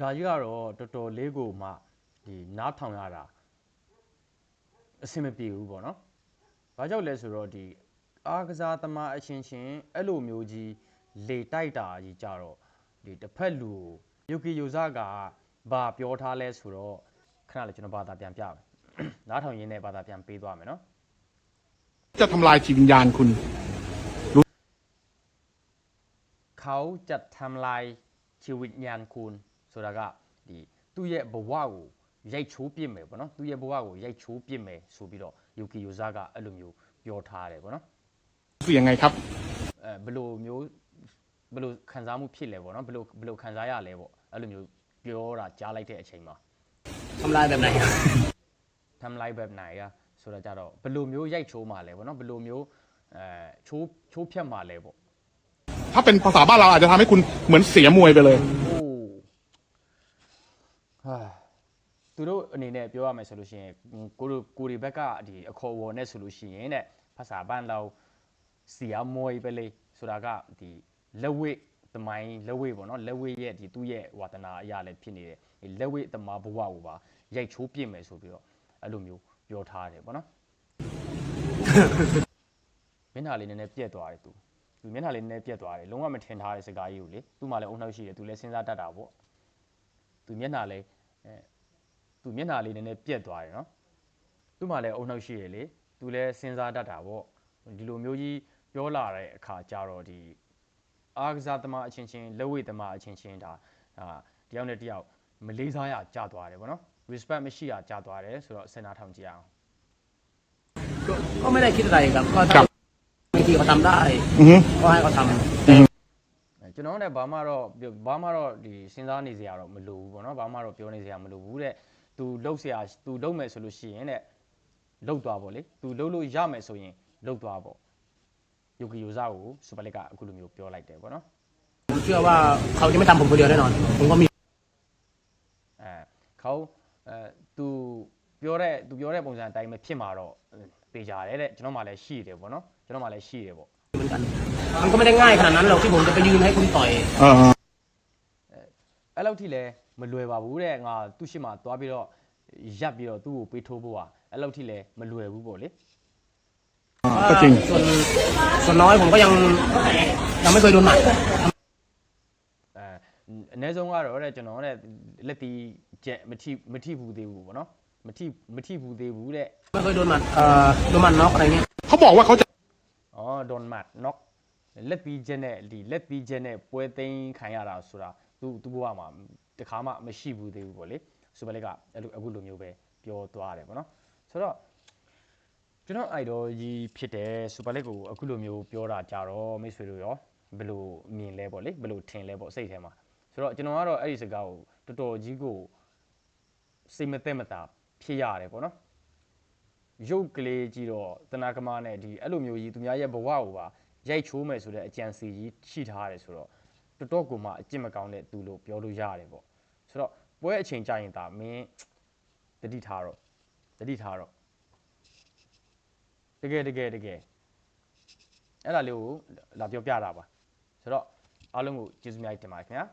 ဒါကြီးကတော့တော်တော်လေးကိုမှဒီနားထောင်ရတာအဆင်မပြေဘူးပေါ့နော်။ဘာကြောင့်လဲဆိုတော့ဒီအားကစားသမားအချင်းချင်းအဲ့လိုမျိုးကြီးလေတိုက်တာကြီးကြတော့ဒီတစ်ဖက်လူကိုယူကီယူဇာကဘာပြောထားလဲဆိုတော့ခဏလေးကျွန်တော်ဘာသာပြန်ပြမယ်။နားထောင်ရင်းနဲ့ဘာသာပြန်ပေးသွားမယ်နော် จะทำลายจิตวิญญาณคุณ ။เขาจะทำลายชีวิตญาณคุณ ဆိုတာကဒီသူ့ရဲ့ဘဝကိုရိုက်ချိုးပစ်မယ်ပေါ့နော်။သူ့ရဲ့ဘဝကိုရိုက်ချိုးပစ်မယ်ဆိုပြီးတော့ယူကီယူဇာကအဲ့လိုမျိုးပြောထားတယ်ပေါ့နော်။ คือยังไงครับ အဲဘယ်လိုမျိုးဘယ်လိုခံစားမှုဖြစ်လဲပေါ့နော်ဘယ်လိုဘယ်လိုခံစားရလဲပေါ့အဲ့လိုမျိုးပြောတာကြားလိုက်တဲ့အချိန်မှာ ทำลายแบบไหนครับ ทำลายแบบไหนอะဆိုတော့ကြတော့ဘယ်လိုမျိုးရိုက်ချိုးမှာလဲပေါ့နော်ဘယ်လိုမျိုးအဲချိုးချိုးဖြတ်မှာလဲပေါ့ ถ้าเป็นภาษาบ้านเราอาจจะทำให้คุณเหมือนเสียมวยไปเลย အိုး ဟာသူတို့အနေနဲ့ပြောရမယ်ဆိုလို့ရှိရင်ကိုတို့ကိုဒီဘက်ကဒီအခေါ်အဝေါ်နဲ့ဆိုလို့ရှိရင်တဲ့ภาษาบ้านเราเสียมวยไปเลยဆိုတာကဒီလက်ဝိသမိုင်းလက်ဝိပေါ့နော်လက်ဝိရဲ့ဒီသူ့ရဲ့ဝါသနာအရာလည်းဖြစ်နေတယ်ဒီလက်ဝိသမားဘဝကိုပါရိုက်ချိုးပြစ်မယ်ဆိုပြီးတော့အဲ့လိုမျိုးပြောထားတယ်ပေါ့နော် မျက်နှာလေးနည်းနည်းပြက်သွားတယ်သူသူမျက်နှာလေးနည်းနည်းပြက်သွားတယ်လုံးဝမထင်ထားတဲ့စကားကြီးကိုလေသူ့မှာလည်းအုံနောက်ရှိတယ်သူလည်းစဉ်းစားတတ်တာပေါ့သူမျက်နှာလေး အဲသူမျက်နှာလေးနည်းနည်းပြက်သွားတယ်နော်သူ့မှာလည်းအုံနောက်ရှိတယ်လေသူလည်းစဉ်းစားတတ်တာပေါ့ဒီလိုမျိုးကြီးပြောလာတဲ့အခါကျတော့ဒီအားကစားသမားအချင်းချင်းလက်ဝိသမားအချင်းချင်းဒါဒါတယောက်နဲ့တယောက်မလေးစားရကြာသွားတယ်ပေါ့နော် respect မရှိရကြာသွားတယ်ဆိုတော့စဉ်းစားထောင်ကြည့်ရအောင် ก็ก็ไม่ได้คิดอะไรครับก็ ครั ถ้า บ บางทีเขาทำได้ อือฮึ ก็ให้เขาทำ အဲ ကျွန်တော်လည်းဘာမှတော့ပြောဘာမှတော့ဒီစဉ်းစားနေစရာတော့မလိုဘူးပေါ့နော်ဘာမှတော့ပြောနေစရာမလိုဘူးတဲ့ तू လှုပ်เสีย तू လှုပ်မယ်ဆိုလို့ရှိရင်တဲ့လှုပ်သွားပေါ့လေ तू လှုပ်လို့ရမယ်ဆိုရင်လှုပ်သွားပေါ့ယိုကီယိုဇာကိုစူပါလစ်ကအခုလိုမျိုးပြောလိုက်တယ်ပေါ့နော် ผมเชื่อว่าเขาจะไม่ทำผมคนเดียวแน่นอนผมก็มี အဲเขาအဲ तू ပြောတဲ့ तू ပြောတဲ့ပုံစံအတိုင်းပဲဖြစ်မှာတော့ပေကြတယ်တဲ့ကျွန်တော်မှလည်းရှိတယ်ပေါ့နော်ကျွန်တော်မှလည်းရှိတယ်ပေါ့ เหมือนกัน มันก็ไม่ได้ง่ายขนาดนั้นหรอกที่ผมจะไปยืนให้คุณต่อย เออ အဲ့လောက်ထိလည်းမလွယ်ပါဘူးတဲ့ငါသူ့ရှိမှသွားပြီးတော့ရပ်ပြီးတော့သူ့ကိုပေးထိုးဖို့อ่ะအဲ့လောက်ထိလည်းမလွယ်ဘူးပေါ့လေ ก็จริง ส่วนส่วนน้อยผมก็ยังยังไม่เคยโดนหมัด အဲအနည်းဆုံးကတော့တဲ့ကျွန်တော်တဲ့လက်တီကျက်မထိမထိဘူးသေးဘူးပေါ့နော်မထိမထိဘူးသေးဘူးတဲ့ ไม่เคยโดนหมัดเอ่อโดนหมัดน็อกอะไรเงี้ย เขาบอกว่าเขาจะ ဩဒွန်မတ်နော့လက်တီကျက်နဲ့ဒီလက်တီကျက်နဲ့ပွဲသိမ်းခံရတာဆိုတာသူသူ့ဘဝမှာတခါမှမရှိဘူးသေးဘူးပေါ့လေစူပါလက်ကအဲ့လိုအခုလိုမျိုးပဲပြောသွားတယ်ပေါ့နော်ဆိုတော့ကျွန်တော်အိုက်တော်ကြီးဖြစ်တဲ့စူပါလက်ကိုအခုလိုမျိုးပြောတာကြတော့မိတ်ဆွေတို့ရောဘယ်လိုမြင်လဲပေါ့လေဘယ်လိုထင်လဲပေါ့စိတ်ထဲမှာဆိုတော့ကျွန်တော်ကတော့အဲ့ဒီစကားကိုတော်တော်ကြီးကိုစိတ်မသက်မသာဖြစ်ရတယ်ပေါ့နော် ရုပ်ကလေးကြီးတော့တနာကမားနဲ့ဒီအဲ့လိုမျိုးကြီးသူများရဲ့ဘဝကိုပါရိုက်ချိုးမယ်ဆိုတဲ့အကြံစီကြီးရှိထားတယ်ဆိုတော့တော်တော်ကိုမှအကျင့်မကောင်းတဲ့သူလို့ပြောလို့ရတယ်ပေါ့ဆိုတော့ပွဲအချိန်ကြာရင်ဒါမင်းတတိထားတော့တတိထားတော့တကယ်တကယ်တကယ်အဲ့ဒါလေးကိုလာပြောပြတာပါဆိုတော့အားလုံးကိုကျေးဇူးများတင်ပါတယ်ခင်ဗျာ